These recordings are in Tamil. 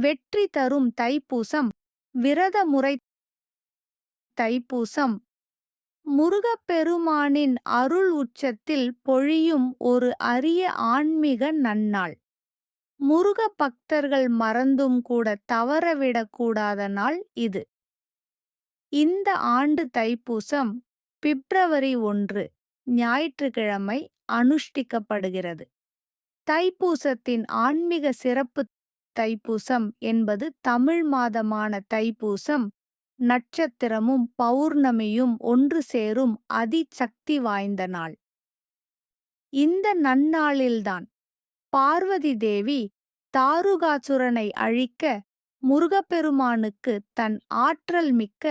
வெற்றி தரும் தைப்பூசம் விரத முறை தைப்பூசம். முருகப்பெருமானின் அருள் உச்சத்தில் பொழியும் ஒரு அரிய ஆன்மீக நன்னாள். முருக பக்தர்கள் மறந்தும் கூட தவறவிடக்கூடாத நாள் இது. இந்த ஆண்டு தைப்பூசம் பிப்ரவரி ஒன்று ஞாயிற்றுக்கிழமை அனுஷ்டிக்கப்படுகிறது. தைப்பூசத்தின் ஆன்மீக சிறப்பு தைப்பூசம் என்பது தமிழ் மாதமான தைப்பூசம். நட்சத்திரமும் பௌர்ணமியும் ஒன்று சேரும் அதிசக்தி வாய்ந்த நாள். இந்த நன்னாளில்தான் பார்வதி தேவி தாருகாசுரனை அழிக்க முருகப்பெருமானுக்கு தன் ஆற்றல் மிக்க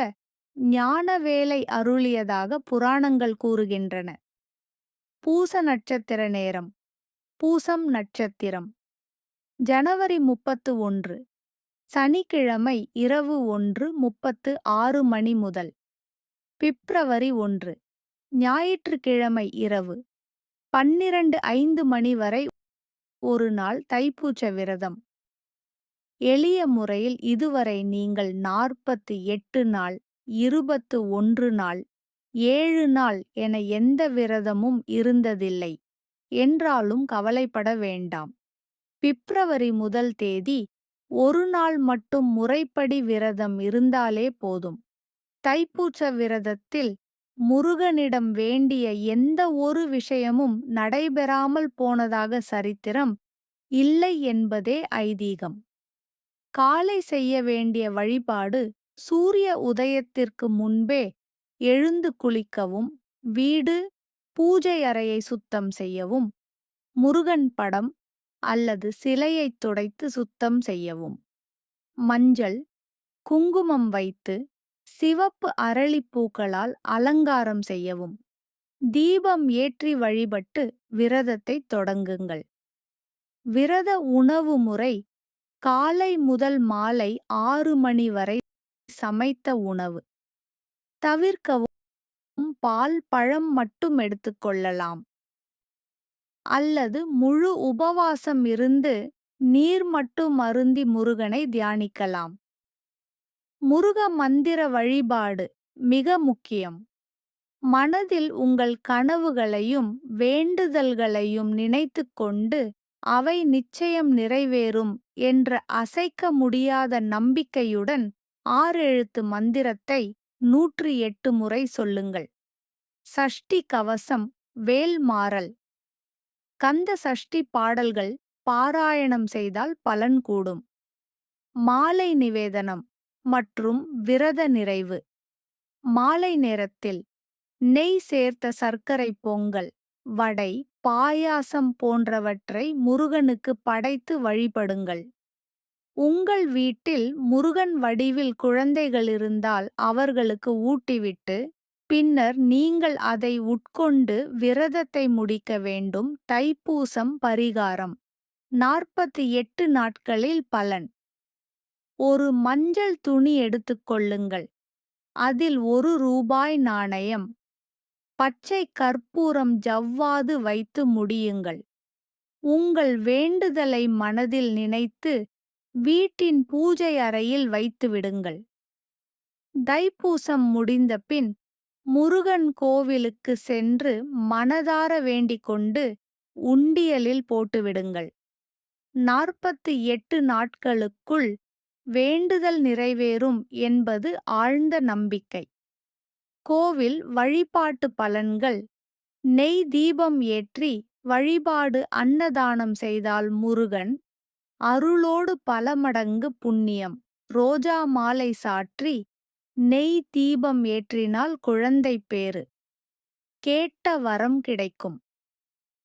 ஞானவேலை அருளியதாக புராணங்கள் கூறுகின்றன. பூச நட்சத்திர நேரம் பூசம் நட்சத்திரம். ஜனவரி முப்பத்து ஒன்று சனிக்கிழமை இரவு ஒன்று முப்பத்து ஆறு மணி முதல். பிப்ரவரி ஒன்று ஞாயிற்றுக்கிழமை இரவு பன்னிரண்டு ஐந்து மணி வரை ஒரு நாள் தைப்பூச்ச விரதம். எளிய முறையில் இதுவரை நீங்கள் நாற்பத்து எட்டு நாள் இருபத்து ஒன்று நாள் ஏழு நாள் என எந்த விரதமும் இருந்ததில்லை. என்றாலும் கவலைப்பட வேண்டாம். பிப்ரவரி முதல் தேதி ஒரு நாள் மட்டும் முறைப்படி விரதம் இருந்தாலே போதும். தைப்பூச்ச விரதத்தில் முருகனிடம் வேண்டிய எந்த ஒரு விஷயமும் நடைபெறாமல் போனதாக சரித்திரம் இல்லை என்பதே ஐதீகம். காலை செய்ய வேண்டிய வழிபாடு சூரிய உதயத்திற்கு முன்பே எழுந்து குளிக்கவும் வீடு பூஜை அறையை சுத்தம் செய்யவும் முருகன் படம் அல்லது சிலையைத் துடைத்து சுத்தம் செய்யவும். மஞ்சள் குங்குமம் வைத்து சிவப்பு அரளிப்பூக்களால் அலங்காரம் செய்யவும். தீபம் ஏற்றி வழிபட்டு விரதத்தை தொடங்குங்கள். விரத உணவு முறை காலை முதல் மாலை ஆறு மணி வரை சமைத்த உணவு. தவிர்க்கவும் பால் பழம் மட்டும் எடுத்துக்கொள்ளலாம் அல்லது முழு உபவாசம் இருந்து நீர் மட்டும் அருந்தி முருகனை தியானிக்கலாம். முருக மந்திர வழிபாடு மிக முக்கியம். மனதில் உங்கள் கனவுகளையும் வேண்டுதல்களையும் நினைத்து கொண்டு அவை நிச்சயம் நிறைவேறும் என்ற அசைக்க முடியாத நம்பிக்கையுடன் ஆறெழுத்து மந்திரத்தை நூற்றி எட்டு முறை சொல்லுங்கள். சஷ்டி கவசம் வேல்மாறல் கந்த சஷ்டி பாடல்கள் பாராயணம் செய்தால் பலன் கூடும். மாலை நிவேதனம் மற்றும் விரத நிறைவு. மாலை நேரத்தில் நெய் சேர்த்த சர்க்கரை பொங்கல் வடை பாயாசம் போன்றவற்றை முருகனுக்கு படைத்து வழிபடுங்கள். உங்கள் வீட்டில் முருகன் வடிவில் குழந்தைகள் இருந்தால் அவர்களுக்கு ஊட்டிவிட்டு பின்னர் நீங்கள் அதை உட்கொண்டு விரதத்தை முடிக்க வேண்டும். தைப்பூசம் பரிகாரம். நாற்பத்தி எட்டு நாட்களில் பலன். ஒரு மஞ்சள் துணி எடுத்துக்கொள்ளுங்கள் அதில் ஒரு ரூபாய் நாணயம். பச்சை கற்பூரம் ஜவ்வாது வைத்து முடியுங்கள். உங்கள் வேண்டுதலை மனதில் நினைத்து வீட்டின் பூஜை அறையில் வைத்துவிடுங்கள் தைப்பூசம் முடிந்தபின் முருகன் கோவிலுக்கு சென்று மனதார வேண்டிக் கொண்டு உண்டியலில் போட்டுவிடுங்கள் நாற்பத்தி எட்டு நாட்களுக்குள் வேண்டுதல் நிறைவேறும் என்பது ஆழ்ந்த நம்பிக்கை. கோவில் வழிபாட்டு பலன்கள் நெய் தீபம் ஏற்றி வழிபாடு அன்னதானம் செய்தால் முருகன் அருளோடு பல மடங்கு புண்ணியம். ரோஜா மாலை சாற்றி நெய் தீபம் ஏற்றினால் குழந்தை பேறு. கேட்ட வரம் கிடைக்கும்.